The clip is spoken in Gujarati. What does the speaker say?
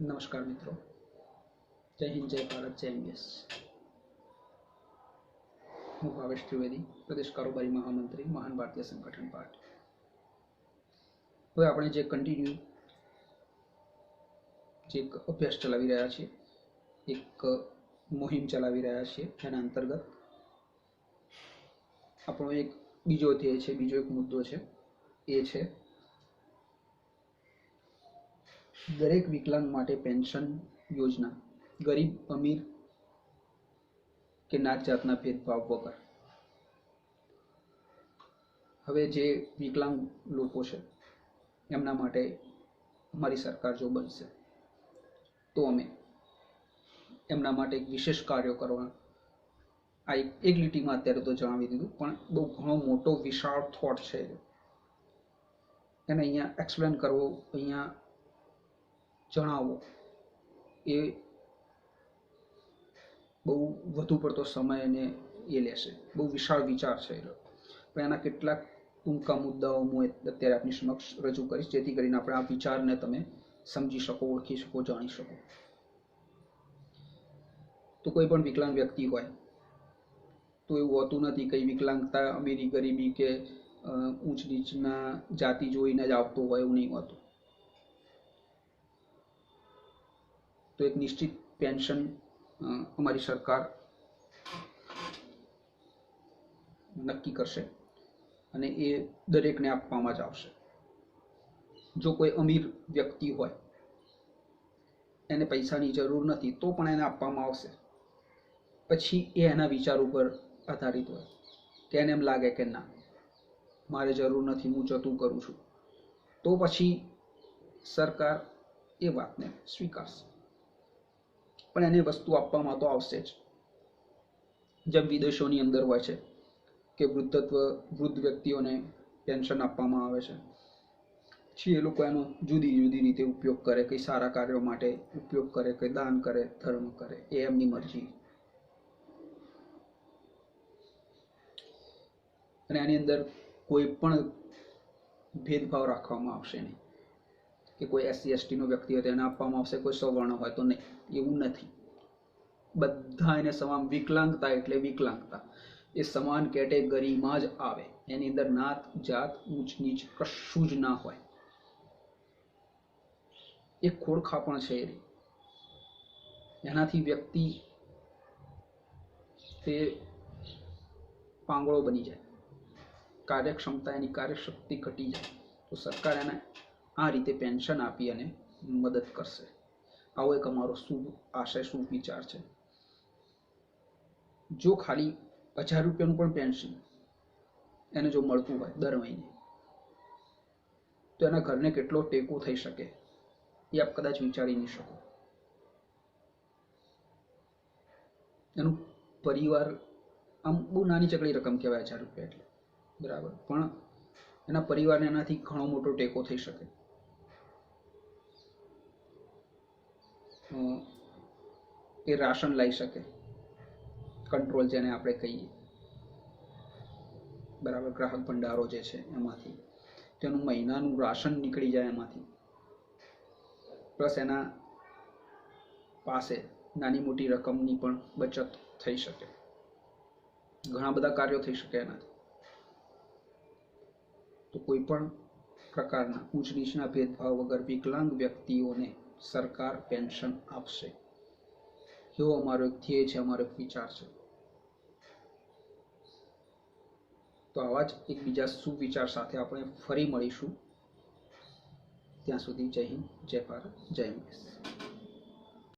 નમસ્કાર મિત્રો. જય હિન્દ, જય ભારત, જય એમબીએસ હું ભાવેશ ત્રિવેદી, પ્રદેશ કારોબારી મહામંત્રી, મહાન ભારતીય સંગઠન પાર્ટી. હવે આપણે જે કન્ટિન્યુ જે એક અભ્યાસ ચલાવી રહ્યા છીએ, એક મુહિમ ચલાવી રહ્યા છીએ, એના અંતર્ગત આપણો એક બીજો ધ્યેય છે, બીજો એક મુદ્દો છે, એ છે દરેક વિકલાંગ માટે પેન્શન યોજના, ગરીબ, અમીર કે નાત જાતના ભેદભાવ વગર? હવે જે વિકલાંગ લોકો છે, એમના માટે અમારી સરકાર જો બનશે, તો અમે એમના માટે એક વિશેષ કાર્યો કરવા આ એક એક લીટીમાં અત્યારે તો જણાવી દીધું, પણ બહુ ઘણો મોટો વિશાળ થોટ છે એને અહીંયા એક્સપ્લેન કરવો, અહીંયા જણાવવો એ બહુ વધુ પડતો સમય અને એ લેશે. બહુ વિશાળ વિચાર છે પણ એના કેટલાક ટૂંકા મુદ્દાઓ હું અત્યારે આપની સમક્ષ રજૂ કરીશ, જેથી કરીને આપણે આ વિચારને તમે સમજી શકો, ઓળખી શકો, જાણી શકો. તો કોઈ પણ વિકલાંગ વ્યક્તિ હોય, તો એવું હોતું નથી કંઈ વિકલાંગતા અમીરી ગરીબી કે ઊંચ નીચના જાતિ જોઈને જ આવતો હોય એવું નહીં હોતું. તો એક નિશ્ચિત પેન્શન અમારી સરકાર નક્કી કરશે અને એ દરેકને આપવામાં જ આવશે. જો કોઈ અમીર વ્યક્તિ હોય, એને પૈસાની જરૂર નથી, તો પણ એને આપવામાં આવશે. પછી એ એના વિચાર ઉપર આધારિત હોય. કે એને એમ લાગે કે ના, મારે જરૂર નથી, હું જતું કરું છું. તો પછી સરકાર એ વાતને સ્વીકારશે. પણ એને વસ્તુ આપવામાં તો આવશે જ. જેમ વિદેશોની અંદર હોય છે કે વૃદ્ધત્વ, વૃદ્ધ વ્યક્તિઓને પેન્શન આપવામાં આવે છે. પછી એ લોકો એનો જુદી જુદી રીતે ઉપયોગ કરે, કંઈ સારા કાર્યો માટે ઉપયોગ કરે, કંઈ દાન કરે, ધર્મ કરે, એ એમની મરજી. અને આની અંદર કોઈ પણ ભેદભાવ રાખવામાં આવશે નહીં. કે કોઈ એસસી, એસટીનો વ્યક્તિ હોય તો એને આપવામાં આવશે, કોઈ સવર્ણ હોય તો નહીં. એવું નથી. બધા એને સમાન વિકલાંગતા એટલે વિકલાંગતા. એ સમાન કેટેગરીમાં જ આવે. એની અંદર નાત, જાત, ઊંચ, નીચ કશું જ ના હોય. એ ખોળખા પણ છે એનાથી વ્યક્તિ તે પાંગળો બની જાય. કાર્યક્ષમતા એની કાર્યશક્તિ ઘટી જાય. તો સરકાર એને આ રીતે પેન્શન આપી અને મદદ કરશે. આવો એક અમારો શુભ આશય, શુભ વિચાર છે. જો ખાલી હજાર રૂપિયાનું પણ પેન્શન એને જો મળતું હોય દર મહિને, તો એના ઘરને કેટલો ટેકો થઈ શકે એ આપ કદાચ વિચારી નહીં શકો. એનું પરિવાર આમ બહુ નાની ચકડી રકમ કહેવાય હજાર રૂપિયા એટલે, બરાબર. પણ એના પરિવારને એનાથી ઘણો મોટો ટેકો થઈ શકે. એ રાશન લઈ શકે. કંટ્રોલ જેને આપણે કહીએ. બરાબર, ગ્રાહક ભંડારો જે છે એમાંથી. તેનું મહિનાનું રાશન નીકળી જાય એમાંથી. પ્લસ એના પાસે નાની મોટી રકમની પણ બચત થઈ શકે. ઘણા બધા કાર્યો થઈ શકે એનાથી. તો કોઈ પણ પ્રકારના ઊંચ નીચના ભેદભાવ વગર વિકલાંગ વ્યક્તિઓને સરકાર પેન્શન આપશે. એવો અમારો એક ધ્યેય છે, અમારો એક વિચાર છે. તો આવા જ એકબીજા સુવિચાર સાથે આપણે ફરી મળીશું. ત્યાં સુધી જય હિન્દ, જય ભારત, જય એમએસ